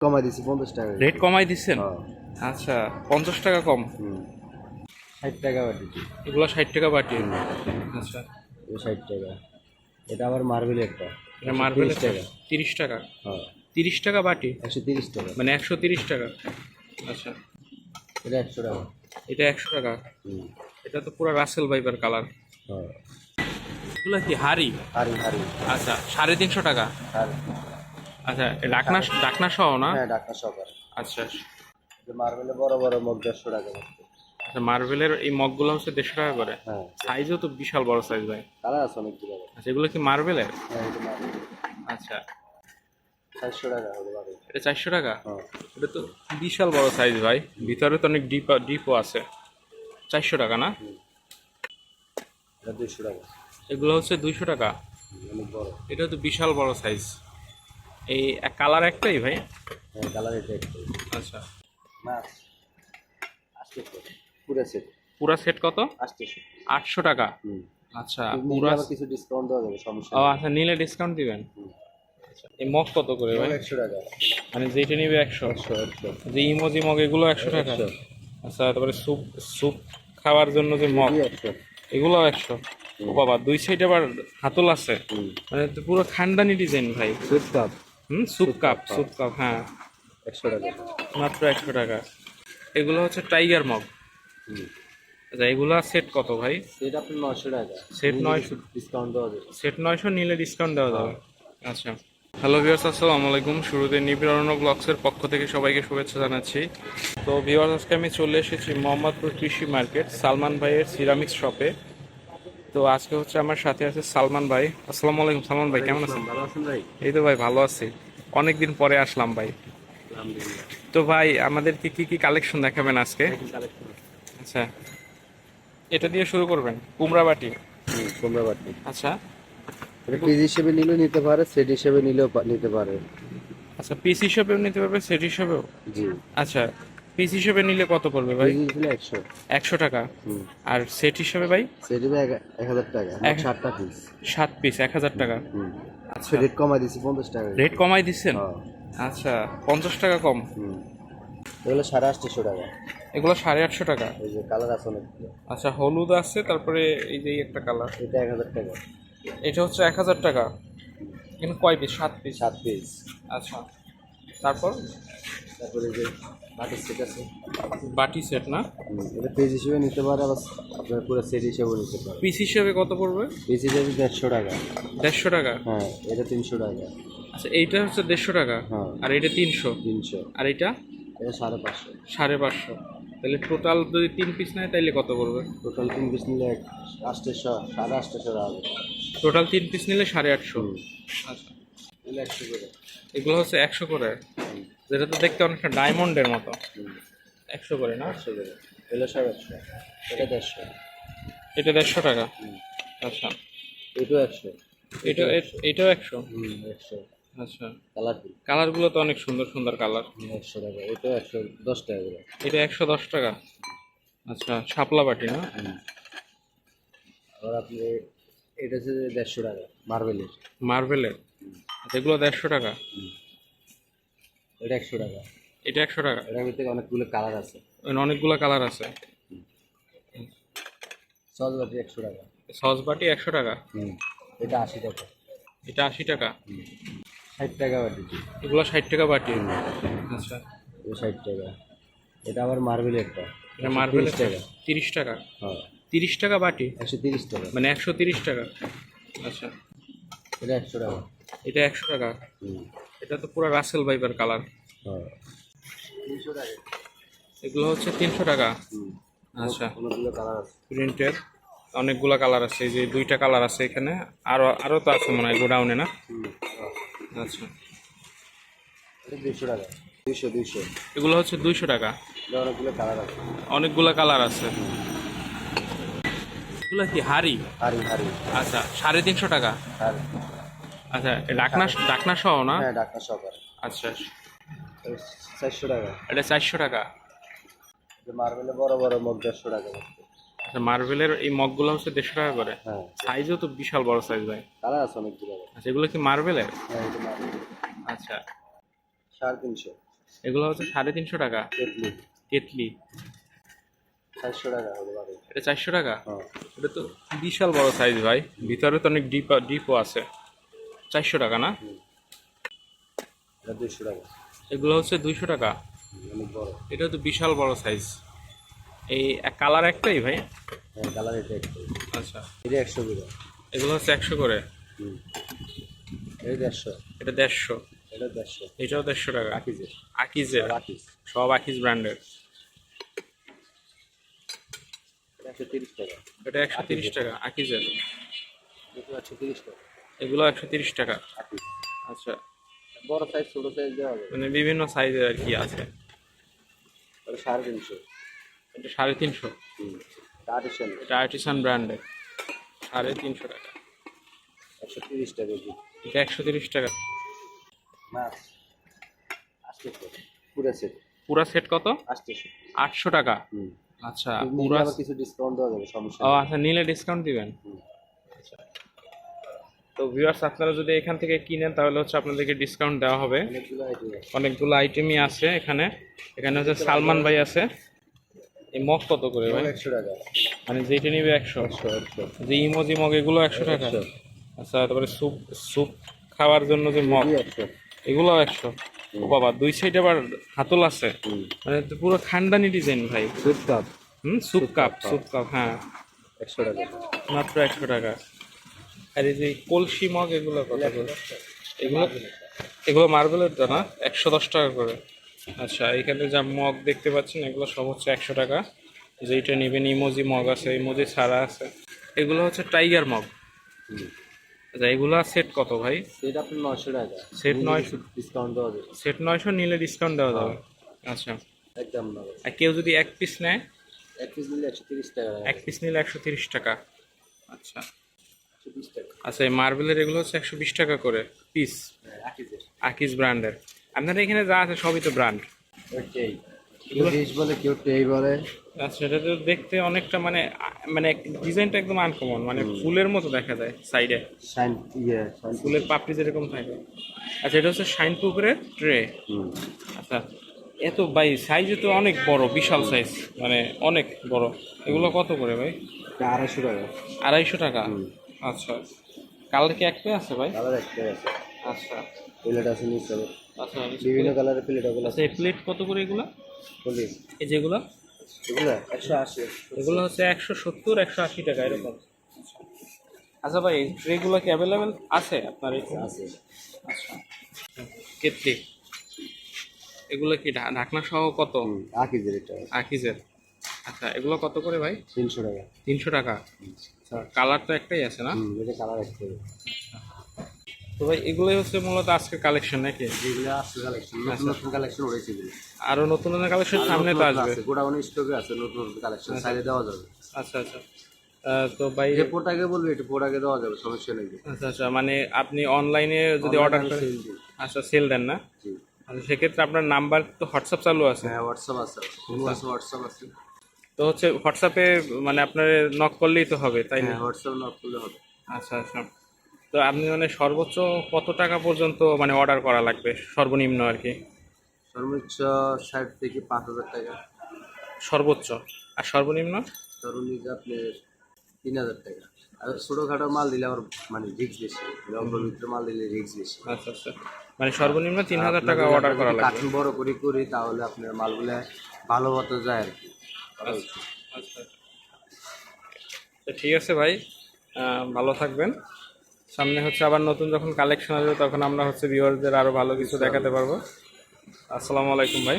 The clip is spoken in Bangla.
কমাই দিছি পঞ্চাশ টাকা রেট কমাই দিচ্ছেন? হ্যাঁ। আচ্ছা পঞ্চাশ টাকা কম? হুম। ষাট টাকা বাটি এগুলো ষাট টাকা বাটি আচ্ছা। এই ষাট টাকা। এটা আবার মার্বেল একটা। এটা মার্বেল 30 টাকা। তিরিশ টাকা? হ্যাঁ। তিরিশ টাকা বাটি একশো তিরিশ টাকা। মানে একশো তিরিশ টাকা? আচ্ছা। এটা একশো টাকা। এটা একশো টাকা? হুম। এটা তো পুরো রাসেল ভাইবার কালার হ্যাঁ। এগুলো কি হাড়ি? হাড়ি হাড়ি। আচ্ছা সাড়ে তিনশো টাকা? হাড়ি আচ্ছা ডাকনা ডাকনা সহ না? হ্যাঁ ডাক্তার সকার আচ্ছা। মার্বেলে বড় বড় মগ দেড়শো টাকা। আচ্ছা মার্বেলের এই মগগুলো হচ্ছে দেড়শো টাকা করে? হ্যাঁ। সাইজও তো বিশাল বড় সাইজ ভাই। কালার আছে অনেকগুলো। আচ্ছা এগুলো কি মার্বেলের? হ্যাঁ এটা মার্বেল আচ্ছা। চারশো টাকা পারে এটা চারশো টাকা? হ্যাঁ। এটা তো বিশাল বড় সাইজ ভাই। ভিতরে তো অনেক ডিপ ডিপও আছে। চারশো টাকা না? এটা দুইশো টাকা। এগুলো হচ্ছে দুইশো টাকা। অনেক বড়। এটা তো বিশাল বড় সাইজ এই কালার একটাই ভাই? হ্যাঁ কালার এটা একটু আচ্ছা। মাছ আসতে পুরো সেট পুরা সেট কত? আসতেছে আটশো টাকা। আচ্ছা পুরা কিছু ডিসকাউন্ট দেওয়া যাবে সমস্যা ও আচ্ছা নিলে ডিসকাউন্ট দিবেন? আচ্ছা এই মগ কত করে ভাই? একশো টাকা। মানে যেটা নিবে একশো। একশো যে ইমোজি মগ এগুলো একশো টাকা। আচ্ছা তারপরে স্যুপ স্যুপ খাওয়ার জন্য যে মগ এই একশো। এগুলো একশো। ও বাবা দুই সাইড আবার হাতল আছে। মানে পুরো খানদানি ডিজাইন ভাই। Cup hmm soup cup soup cup হ্যাঁ। একশো টাকা। মাত্র একশো টাকা। এগুলো হচ্ছে টাইগার মগ। আচ্ছা এগুলো সেট কত ভাই? সেটা আপনার নশো টাকা। সেট নয়শো ডিসকাউন্ট দেওয়া যাবে। সেট নয়শো নিলে ডিসকাউন্ট দেওয়া যাবে। আচ্ছা। হ্যালো ভিউয়ার্স আসসালামু আলাইকুম। শুরুতে নিবিড়ারণ্য ব্লগসের পক্ষ থেকে সবাইকে শুভেচ্ছা জানাচ্ছি। তো ভিউয়ার্স আজকে আমি চলে এসেছি মোহাম্মদপুর কৃষি মার্কেট সালমান ভাইয়ের সিরামিক্স শপে তো আজকে হচ্ছে আমার সাথে আছে সালমান ভাই। আসসালামু আলাইকুম সালমান ভাই কেমন আছেন? ভালো আছেন ভাই? এই তো ভাই ভালো আছি। অনেকদিন পরে আসলাম ভাই। তো ভাই আমাদেরকে কি কি কালেকশন দেখাবেন আজকে? আচ্ছা এটা দিয়ে শুরু করবেন কুমড়া বাটি। কুমড়া বাটি। আচ্ছা। এটা পিস হিসেবে নিলেও নিতে পারে সেট হিসেবে নিলেও নিতে পারে। আচ্ছা পিস হিসেবেও নিতে পারবে সেট হিসেবেও? জি। আচ্ছা পিস হিসেবে নিলে কত পড়বে ভাই? একশো। একশো টাকা। হুম। আর সেট হিসেবে ভাই? সেট হিসেবে এক হাজার টাকা। এক- পিস। সাত পিস এক হাজার টাকা। হুম। আচ্ছা। রেট কমাই দিছি পঞ্চাশ টাকা রেট কমাই দিচ্ছেন? হ্যাঁ। আচ্ছা পঞ্চাশ টাকা কম। হুম। এগুলো সাড়ে আটশোশো টাকা। এগুলো সাড়ে আটশো টাকা? এই যে কালার আছে অনেকগুলো আচ্ছা হলুদ আছে তারপরে এই যে একটা কালার। এটা এক হাজার টাকা। এটা হচ্ছে এক হাজার টাকা। কিন্তু কয় পিস? সাত পিস। সাত পিস। আচ্ছা। তারপর? তারপরে যে বাটির সেট আছে। বাটি সেট না? এটা পিস হিসেবে নিতে পারে আবার আপনার পুরো সেট হিসেবে নিতে পারে। পিস হিসেবে কত পড়বে? পিস হিসেবে দেড়শো টাকা। দেড়শো টাকা? হ্যাঁ এটা তিনশো টাকা। আচ্ছা এইটা হচ্ছে দেড়শো টাকা? হ্যাঁ। আর এটা তিনশো? তিনশো। আর এটা? এটা সাড়ে পাঁচশো। সাড়ে পাঁচশো। তাহলে টোটাল যদি তিন পিস নেয় তাহলে কত পড়বে? টোটাল তিন পিস নিলে এক আটশোশো সাড়ে আটশোশো হবে। টোটাল তিন পিস নিলে সাড়ে আটশো। আচ্ছা। একশো করে। এগুলো হচ্ছে একশো করে। যেটা তো দেখতে অনেকটা ডায়মন্ডের মতো। একশো করে না? একশো করে। এগুলো সব একশো। এটা দেড়শো। এটা দেড়শো টাকা। আচ্ছা। এটাও একশো। এটা এটাও একশো? একশো। আচ্ছা। কালারফুল। কালারগুলো তো অনেক সুন্দর সুন্দর কালার। একশো টাকা। একশো দশ টাকা করে। এটা একশো দশ টাকা। আচ্ছা শাপলা বাটি না? আপনি এটা হচ্ছে দেড়শো টাকা মার্বেলের। মার্বেলের? এগুলো দেড়শো টাকা। এটা একশো টাকা। এটা একশো টাকা। এটার ভিতরে অনেকগুলো কালার আছে। অনেকগুলো কালার আছে। সস বাটি একশো টাকা। সস বাটি একশো টাকা। এটা আশি টাকা। এটা আশি টাকা। ষাট টাকা বাটি। এগুলো ষাট টাকা বাটি। আচ্ছা। ষাট টাকা। এটা আবার মার্বেলের একটা। এটা মার্বেলের টাকা। তিরিশ টাকা। হ্যাঁ। তিরিশ টাকা বাটি? একশো তিরিশ টাকা। মানে একশো তিরিশ টাকা। আচ্ছা। এটা একশো টাকা। এটা একশো টাকা। এটা তো পুরো রাসেল ভাইবার কালার হ্যাঁ। এগুলো হচ্ছে তিনশো টাকা। হুম। আচ্ছা। কালার প্রিন্টের অনেকগুলো কালার আছে। এই যে দুইটা কালার আছে এখানে। আরও আরও তো আছে মনে হয় গোডাউনে না? আচ্ছা। দুশো টাকা। দুশো দুশো এগুলো হচ্ছে দুইশো টাকা। অনেকগুলো কালার আছে। অনেকগুলো কালার আছে। এগুলো কি হাড়ি? হাড়ি হাড়ি। আচ্ছা সাড়ে তিনশো টাকা। হাড়ি। আচ্ছা ডাকনা ডাকনা সহ না? হ্যাঁ ডাক্তার সকার আচ্ছা চারশো টাকা। এটা চারশো টাকা? এটা মার্বেলে বড় বড় মগ দেড়শো টাকা আচ্ছা মার্বেলের এই মগগুলো হচ্ছে দেড়শো টাকা করে? হ্যাঁ। সাইজও তো বিশাল বড় সাইজ ভাই। কালার আছে অনেকগুলো। আচ্ছা এগুলো কি মার্বেলের? হ্যাঁ এটা মার্বেল আচ্ছা। সাড়ে তিনশো। এগুলো হচ্ছে সাড়ে তিনশো টাকা? কেটলি। কেটলি। চারশো টাকা এটা চারশো টাকা? হ্যাঁ। এটা তো বিশাল বড় সাইজ ভাই। ভিতরে তো অনেক ডিপ ডিপও আছে। চারশো টাকা না? দুইশো টাকা। এগুলো হচ্ছে দুইশো টাকা। এটা তো বিশাল বড় সাইজ এই কালার একটাই ভাই? হ্যাঁ কালার এটা একটু আচ্ছা। এটা একশো করে। এগুলো হচ্ছে একশো করে। এটা দেড়শো। এটা দেড়শো। এটা দেড়শো। এটাও দেড়শো টাকা। রাখিজে আকিজের। রাখিস সব আকিজ ব্র্যান্ডের এটা একশো তিরিশ টাকা। এটা একশো তিরিশ টাকা আকিজের। একশো তিরিশ টাকা। এগুলো একশো তিরিশ টাকা। আচ্ছা। বড় সাইজ ছোট সাইজ দেওয়া যাবে মানে বিভিন্ন সাইজের আর কি আছে। সাড়ে তিনশো। এটা সাড়ে তিনশো। এটা আর্টিসান ব্র্যান্ডের সাড়ে তিনশো টাকা। একশো তিরিশ টাকা এটা একশো তিরিশ টাকা। মাছ। পুরো সেট পুরা সেট কত? আটশো টাকা। আচ্ছা পুরা কিছু ডিসকাউন্ট দেওয়া যাবে সমস্যা ও আচ্ছা নিলে ডিসকাউন্ট দিবেন? হুম। তো ভিউয়ার্স আপনারা যদি এখান থেকে কিনেন তাহলে হচ্ছে আপনাদেরকে ডিসকাউন্ট দেওয়া হবে। অনেকগুলো আইটেমই আছে এখানে। এখানে হচ্ছে সালমান ভাই আছে। এই মগ কত করে ভাই? একশো টাকা। মানে যেটা নিবে একশো। যে ইমোজি মগ এগুলো একশো টাকা। আচ্ছা তারপরে স্যুপ স্যুপ খাওয়ার জন্য যে মগ এগুলো একশো। ও বাবা দুই সাইড আবার হাতল আছে। মানে পুরো খানদানি ডিজাইন ভাই। Soup cup. Hmm soup cup. Soup cup হ্যাঁ। একশো টাকা। মাত্র একশো টাকা। আর এই যে কলসি মগ এগুলো কত করে এগুলো এগুলো মার্বেলের তো না একশো দশ টাকা করে। আচ্ছা এখানে যা মগ দেখতে পাচ্ছেন এগুলো সব হচ্ছে একশো টাকা। যেইটা নেবেন ইমোজি মগ আছে ইমোজি ছাড়া আছে। এগুলো হচ্ছে টাইগার মগ। আচ্ছা এগুলো সেট কত ভাই? সেটা আপনার নশো টাকা। সেট নয়শো ডিসকাউন্ট দেওয়া যাবে। সেট নয়শো নিলে ডিসকাউন্ট দেওয়া যাবে। আচ্ছা। একদম আর কেউ যদি এক পিস নেয়? এক পিস নিলে একশো তিরিশ টাকা। এক পিস নিলে একশো তিরিশ টাকা। আচ্ছা। আচ্ছা এই মার্বেলের এগুলো হচ্ছে একশো বিশ টাকা করে পিস আকিস ব্র্যান্ডের। আপনার এখানে যা আছে সবই তো ব্র্যান্ড। ওইটাই। বলে কেউ টেই বলে। আচ্ছা এটা তো দেখতে অনেকটা মানে মানে ডিজাইনটা একদম আনকমন মানে ফুলের মতো দেখা যায় সাইডে ইয়ে ফুলের পাপড়ি যেরকম থাকে। আচ্ছা এটা হচ্ছে শাইন পুকুরের ট্রে হুম। আচ্ছা এত ভাই সাইজে তো অনেক বড় বিশাল সাইজ মানে অনেক বড়। এগুলো কত করে ভাই? আড়াইশো টাকা। আড়াইশো টাকা। আচ্ছা। কালার কি একটাই আছে ভাই? কালার একটাই আছে। আচ্ছা। প্লেট আছে নিচে আচ্ছা বিভিন্ন কালারের প্লেট ওগুলো আচ্ছা এই প্লেট কত করে এগুলো? বলি এই যেগুলো? এগুলো একশো আশি। এগুলো হচ্ছে একশো সত্তর একশো আশি টাকা এরকম। আচ্ছা ভাই ট্রেগুলো কি অ্যাভেলেবেল আছে আপনার আছে। আচ্ছা। কেটলি। এগুলো কি ঢাকনা সহ কত? আকিজের এটা আকিজের। আচ্ছা এগুলো কত করে ভাই? তিনশো টাকা। তিনশো টাকা। আচ্ছা। কালার তো একটাই আছে না? এটা কালার একটাই। তো ভাই এগুলোই হচ্ছে মূলত আজকের কালেকশন নাকি? কালেকশন নতুন নতুন কালেকশন রয়েছে এগুলো। আরও নতুন নতুন কালেকশন সামনে তো আসবে। গোডাউন স্টকে আছে নতুন নতুন কালেকশন সাইডে দেওয়া যাবে। আচ্ছা আচ্ছা। তো ভাই যে পোটাকে বলবে একটু পোটাকে দেওয়া যাবে সমস্যা নেই। আচ্ছা আচ্ছা মানে আপনি অনলাইনে যদি অর্ডার করেন আচ্ছা সেল দেন না? আচ্ছা সেক্ষেত্রে আপনার নাম্বার তো হোয়াটসঅ্যাপ চালু আছে? হ্যাঁ হোয়াটসঅ্যাপ আছে হোয়াটসঅ্যাপ আছে। তো হচ্ছে হোয়াটসঅ্যাপে মানে আপনার নক করলেই তো হবে তাই না? হ্যাঁ হোয়াটসঅ্যাপ নক করলে হবে। আচ্ছা আচ্ছা। তো আপনি মানে সর্বোচ্চ কত টাকা পর্যন্ত মানে অর্ডার করা লাগবে? সর্বনিম্ন আর কি। সর্বোচ্চ ষাট থেকে পাঁচ হাজার টাকা। সর্বোচ্চ। আর সর্বনিম্ন? সর্বনিম্ন আপনি তিন হাজার টাকা। আর ছোটোখাটো মাল দিলে আমার মানে রিক্স বেশি। লম্বার ভিতরে মাল দিলে রিক্স বেশি। আচ্ছা আচ্ছা। মানে সর্বনিম্ন তিন হাজার টাকা অর্ডার করা লাগবে। কার্টুন বড় করে করি তাহলে আপনার মালগুলো ভালো মতো যায় আর কি। তো ঠিক আছে ভাই ভালো থাকবেন। সামনে হচ্ছে আবার নতুন যখন কালেকশন আসবে তখন আমরা হচ্ছে ভিউয়ারদের আরও ভালো কিছু দেখাতে পারব। আসসালামু আলাইকুম ভাই।